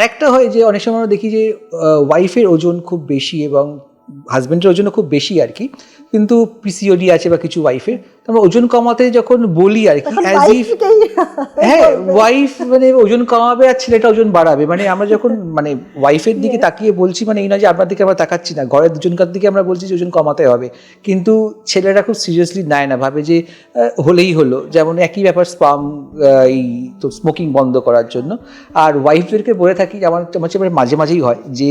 আরেকটা হয় যে অনেক সময় আমরা দেখি যে ওয়াইফের ওজন খুব বেশি এবং হাজব্যান্ডের ওজনও খুব বেশি আর কি। কিন্তু পিসিওডি আছে বা কিছু ওয়াইফের আমরা ওজন কমাতে যখন বলি আর কি হ্যাঁ ওয়াইফ মানে ওজন কমাবে আর ছেলেটা ওজন বাড়াবে। মানে আমরা যখন মানে ওয়াইফের দিকে তাকিয়ে বলছি মানে এই না যে আপনার দিকে আমরা তাকাচ্ছি না ঘরের দুজনকার দিকে আমরা বলছি যে ওজন কমাতে হবে। কিন্তু ছেলেরা খুব সিরিয়াসলি নেয় না ভাবে যে হলেই হলো। যেমন একই ব্যাপার স্পাম এই তো স্মোকিং বন্ধ করার জন্য। আর ওয়াইফদেরকে বলে থাকি আমার আমার চেয়ে মাঝে মাঝেই হয় যে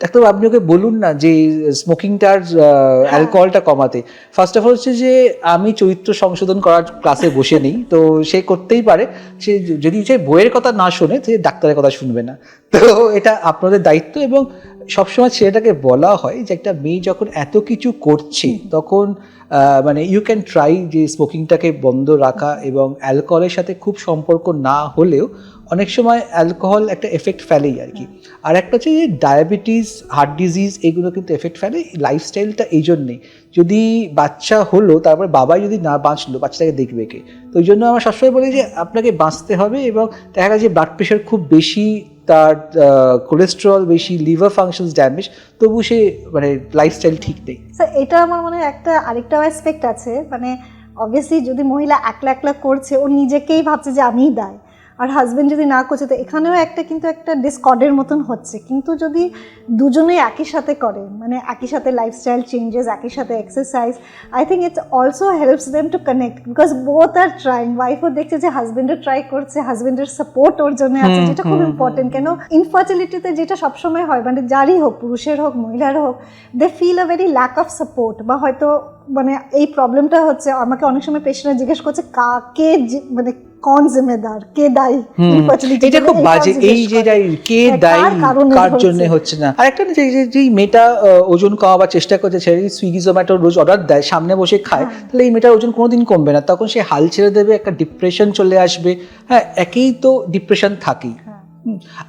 ডাক্তার আপনি ওকে বলুন না যে স্মোকিংটার অ্যালকোহলটা কমাতে। ফার্স্ট অফ অল হচ্ছে যে আমি চরিত্র সংশোধন করার ক্লাসে বসে নেই তো সে করতেই পারে। সে যদি সে বইয়ের কথা না শোনে সে ডাক্তারের কথা শুনবে না। তো এটা আপনাদের দায়িত্ব এবং সবসময় ছেলেটাকে বলা হয় যে একটা মেয়ে যখন এত কিছু করছে তখন মানে ইউ ক্যান ট্রাই যে স্মোকিংটাকে বন্ধ রাখা এবং অ্যালকোহলের সাথে খুব সম্পর্ক না হলেও অনেক সময় অ্যালকোহল একটা এফেক্ট ফেলেই আর কি। আর একটা হচ্ছে যে ডায়াবেটিস হার্ট ডিজিজ এগুলো কিন্তু এফেক্ট ফেলে লাইফস্টাইলটা এই জন্যেই যদি বাচ্চা হলো, তারপরে বাবাই যদি না বাঁচলো, বাচ্চাটাকে দেখবে কে? তো ওই জন্য আমরা সবসময় বলি যে আপনাকে বাঁচতে হবে এবং দেখা যায় যে ব্লাড প্রেশার খুব বেশি তার কোলেস্ট্রল বেশি লিভার ফাংশনস ড্যামেজ তবু সে মানে লাইফস্টাইল ঠিক নেই। স্যার এটা আমার মনে হয় একটা, আরেকটা অ্যাসপেক্ট আছে মানে অবভিয়াসলি যদি মহিলা একলা একলা করছে, ও নিজেকেই ভাবছে যে আমিই দায়। আর হাজবেন্ড যদি না করছে তো এখানেও একটা কিন্তু একটা ডিসকর্ডের মতন হচ্ছে। কিন্তু যদি দুজনেই একই সাথে করে মানে একই সাথে লাইফস্টাইল চেঞ্জেস একই সাথে exercise I think it's also helps them to connect because both are trying ওয়াইফও দেখছে যে হাজবেন্ডও ট্রাই করছে হাজবেন্ডের সাপোর্ট ওর জন্য আছে যেটা খুব ইম্পর্টেন্ট কেন ইনফার্টিলিটিতে যেটা সবসময় হয় মানে যারই হোক পুরুষের হোক মহিলার হোক they feel a very lack of support বা হয়তো মানে এই প্রবলেমটা হচ্ছে আমাকে অনেক সময় পেশেন্টরা জিজ্ঞেস করছে কাকে মানে কোন জিম্মেদার কে দায়ী এটা খুব বাজে এই যে। কে হ্যাঁ, দায়ী কার? জন্য হচ্ছে না আর একটা যে যে- যেই মেয়েটা আহ, ওজন কমাবার চেষ্টা করছে সে সুইগি জোম্যাটো রোজ অর্ডার দেয় সামনে বসে খায় হ্যাঁ। তাহলে এই মেয়েটার ওজন কোনোদিন কমবে না তখন সে হাল ছেড়ে দেবে একটা ডিপ্রেশন চলে আসবে হ্যাঁ একেই তো ডিপ্রেশন থাকেই হ্যাঁ।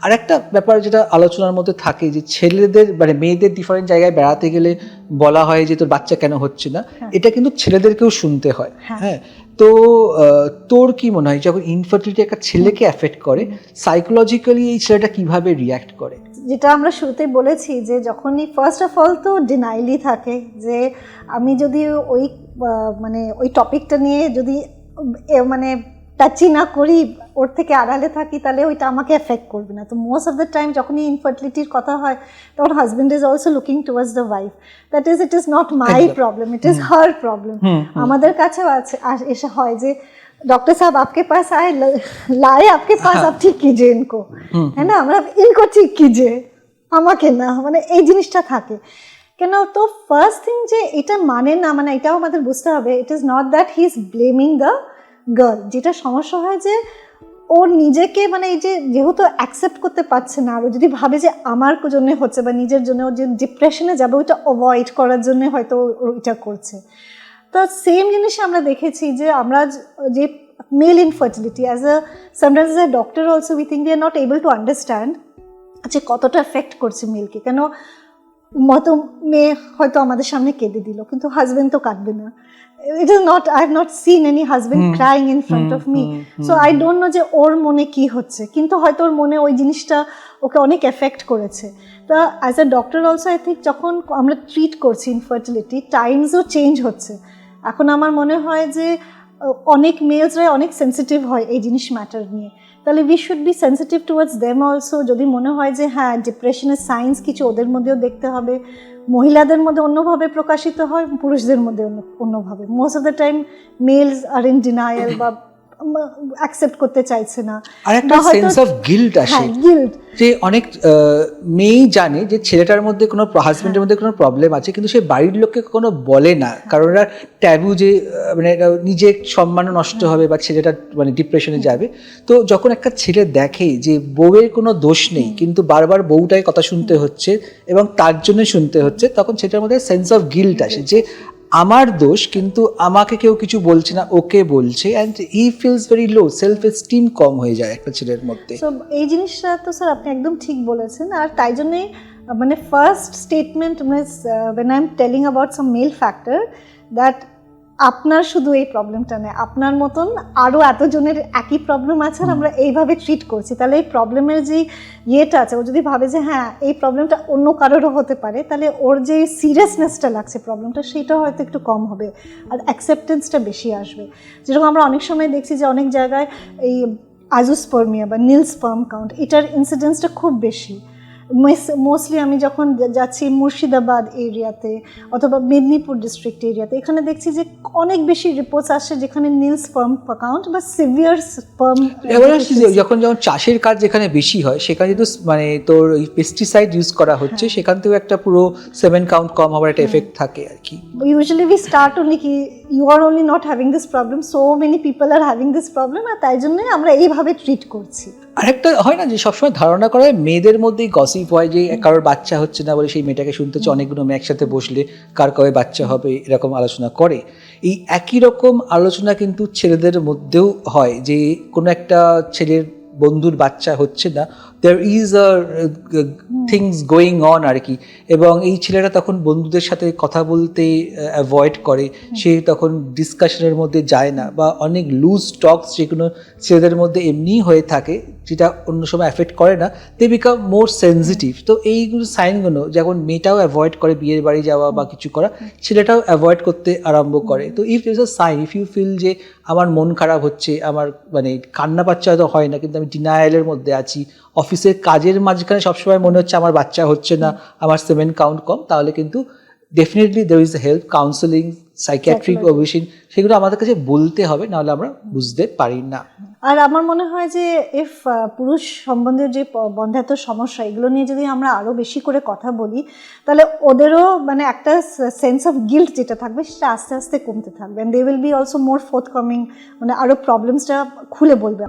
আর একটা ব্যাপার যেটা আলোচনার মধ্যে থাকে যে ছেলেদের মানে মেয়েদের ডিফারেন্ট জায়গায় বেড়াতে গেলে বলা হয় যে তোর বাচ্চা কেন হচ্ছে না হ্যাঁ। এটা কিন্তু ছেলেদেরকেও শুনতে হয়। হ্যাঁ। হ্যাঁ তো তোর কি মনে হয়? যখন ইনফার্টিলিটি একটা ছেলেকে অ্যাফেক্ট করে সাইকোলজিক্যালি এই ছেলেটা কীভাবে রিয়াক্ট করে? যেটা আমরা শুরুতেই বলেছি যে যখনই ফার্স্ট অফ অল তো ডিনাইলি থাকে যে আমি যদি ওই মানে ওই টপিকটা নিয়ে যদি মানে টাচই না করি ওর থেকে আড়ালে থাকি তাহলে ওইটা আমাকে এফেক্ট করবে না তো মোস্ট অফ দ্য টাইম যখনই ইনফার্টিলিটির কথা হয় তখন husband is also looking towards the wife that is it is not my একদম। Problem it is her problem hmm, hmm. আমাদের কাছেও আছে আস- এসে হয় যে डॉक्टर साहब आपके पास आए ल- लाए आपके पास आप ठीक कीजिए इनको হুম, है ना আমরা ইনকো ঠিক कीजिए আমাকে না মানে এই জিনিসটা থাকে কেন তো ফার্স্ট থিং যে এটা মানে না মানে এটাও আমাদের বুঝতে হবে it is not that he is blaming the girl যেটা সমস্যা হয় যে ও নিজেকে মানে এই যে যেহেতু অ্যাকসেপ্ট করতে পারছে না আর ও যদি ভাবে যে আমার জন্য হচ্ছে বা নিজের জন্য যে ডিপ্রেশনে যাবে, ওইটা অ্যাভয়েড করার জন্য হয়তো ওইটা করছে। তো সেম জিনিস আমরা দেখেছি যে আমরা যে male infertility as sometimes as a doctor also we think we are not able to understand যে কতটা এফেক্ট করছে মেলকে কেন মতো মেয়ে হয়তো আমাদের সামনে কেঁদে দিল কিন্তু হাজবেন্ড তো কাঁদবে না। It is not I have not seen any husband crying in front of me so I don't know যে ওর মনে কি হচ্ছে কিন্তু হয়তো ওর মনে ওই জিনিসটা ওকে অনেক এফেক্ট করেছে। তো as a doctor also I think যখন আমরা ট্রিট করছি ইনফার্টিলিটি টাইমসও চেঞ্জ হচ্ছে। এখন আমার মনে হয় যে অনেক মেলসরাই অনেক সেন্সিটিভ হয় এই জিনিস ম্যাটার নিয়ে। তাহলে we should be sensitive towards them also যদি মনে হয় যে হ্যাঁ ডিপ্রেশনের সাইন্স কিছু ওদের মধ্যেও দেখতে হবে, মহিলাদের মধ্যে অন্যভাবে প্রকাশিত হয়, পুরুষদের মধ্যে অন্য, অন্যভাবে। Most of the time males are in denial বা অ্যাকসেপ্ট করতে চাইছে না। আর একটা সেন্স অফ গিল্ট আসে। হ্যাঁ গিল্ট যে অনেক মেয়েই জানে যে ছেলেটার মধ্যে কোনো হাজবেন্ডের মধ্যে কোনো প্রবলেম আছে কিন্তু সে বাড়ির লোককে কখনো বলে না। কারণ ওরা ট্যাবু যে মানে নিজের সম্মানও নষ্ট হবে বা ছেলেটা মানে ডিপ্রেশনে যাবে। তো যখন একটা ছেলে দেখে যে বউয়ের কোনো দোষ নেই কিন্তু বারবার বউটাই কথা শুনতে হচ্ছে এবং তার জন্য শুনতে হচ্ছে তখন সেটার মধ্যে সেন্স অফ গিল্ট আসে যে আমার দোষ, কিন্তু আমাকে কেউ কিছু বলছে না, ওকে বলছে and he feels very low self esteem কম হয়ে যায় একটা ছেলের মধ্যে। সো এই জিনিসটা তো স্যার আপনি একদম ঠিক বলেছেন, আর তাই জন্যে মানে first statement miss when I am telling about some male factor that আপনার শুধু এই প্রবলেমটা নেই আপনার মতন আরও এতজনের একই প্রবলেম আছে আর আমরা এইভাবে ট্রিট করছি। তাহলে এই প্রবলেমের যে ইয়েটা আছে ও যদি ভাবে যে হ্যাঁ এই প্রবলেমটা অন্য কারোরও হতে পারে তাহলে ওর যে সিরিয়াসনেসটা লাগছে প্রবলেমটা সেটা হয়তো একটু কম হবে আর অ্যাকসেপ্টেন্সটা বেশি আসবে। যেরকম আমরা অনেক সময় দেখছি যে অনেক জায়গায় এই আজুস্পার্মিয়া বা নীল স্পার্ম কাউন্ট এটার ইনসিডেন্সটা খুব বেশি। মোস্টলি আমি যখন যাচ্ছি মুর্শিদাবাদ এরিয়াতে অথবা মেদিনীপুর ডিস্ট্রিক্ট এরিয়াতে এখানে দেখছি যে অনেক বেশি রিপোর্টস আসছে যেখানে নীল স্পার্ম অ্যাকাউন্ট বা সিভিয়ার স্পার্ম এবার আসছি যে যখন যখন চাষের কাজ যেখানে বেশি হয় সেখানে কিন্তু মানে তোর ওই পেস্টিসাইড ইউজ করা হচ্ছে সেখান থেকেও একটা পুরো সেভেন কাউন্ট কম হওয়ার একটা এফেক্ট থাকে আর কি। Usually we start only কি you are only not having this problem so many people are having this problem আর তাই জন্যই আমরা এইভাবে ট্রিট করছি। আরেকটা হয় না যে সবসময় ধারণা করা হয় মেয়েদের মধ্যেই গসিপ হয় যে কারোর বাচ্চা হচ্ছে না বলে সেই মেয়েটাকে শুনতে হচ্ছে অনেকগুলো মেয়ে একসাথে বসলে কার কবে বাচ্চা হবে এরকম আলোচনা করে। এই একই রকম আলোচনা কিন্তু ছেলেদের মধ্যেও হয় যে কোনো একটা ছেলের বন্ধুর বাচ্চা হচ্ছে না there is a things going on আর কি এবং এই ছেলেরা তখন বন্ধুদের সাথে কথা বলতে অ্যাভয়েড করে। সে তখন ডিসকাশনের মধ্যে যায় না বা অনেক লুজ টক্স যেগুলো ছেলেদের মধ্যে এমনিই হয়ে থাকে যেটা অন্য সময় অ্যাফেক্ট করে না দে বিকাম মোর সেন্সিটিভ তো এইগুলো সাইনগুলো যখন মেয়েটাও অ্যাভয়েড করে বিয়ের বাড়ি যাওয়া বা কিছু করা ছেলেটাও অ্যাভয়েড করতে আরম্ভ করে। তো if is a sign if you feel যে আমার মন খারাপ হচ্ছে আমার মানে কান্না বাচ্চা হয়তো হয় না কিন্তু আমি ডিনায়ালের মধ্যে আছি অফিসের কাজের মাঝখানে সবসময় মনে হচ্ছে আমার বাচ্চা হচ্ছে না আমার সেভেন কাউন্ট কম তাহলে কিন্তু definitely there is help counselling psychiatric অভিশন সেগুলো আমাদের কাছে বলতে হবে নাহলে আমরা বুঝতে পারি না। আর আমার মনে হয় যে ইফ পুরুষ সম্বন্ধে যে বন্ধ্যাত্ব সমস্যা এগুলো নিয়ে যদি আমরা আরও বেশি করে কথা বলি তাহলে ওদেরও মানে একটা সেন্স অফ গিল্ট যেটা থাকবে সেটা আস্তে আস্তে কমতে থাকবে। And they will be also more forthcoming মানে আরও প্রবলেমসটা খুলে বলবে।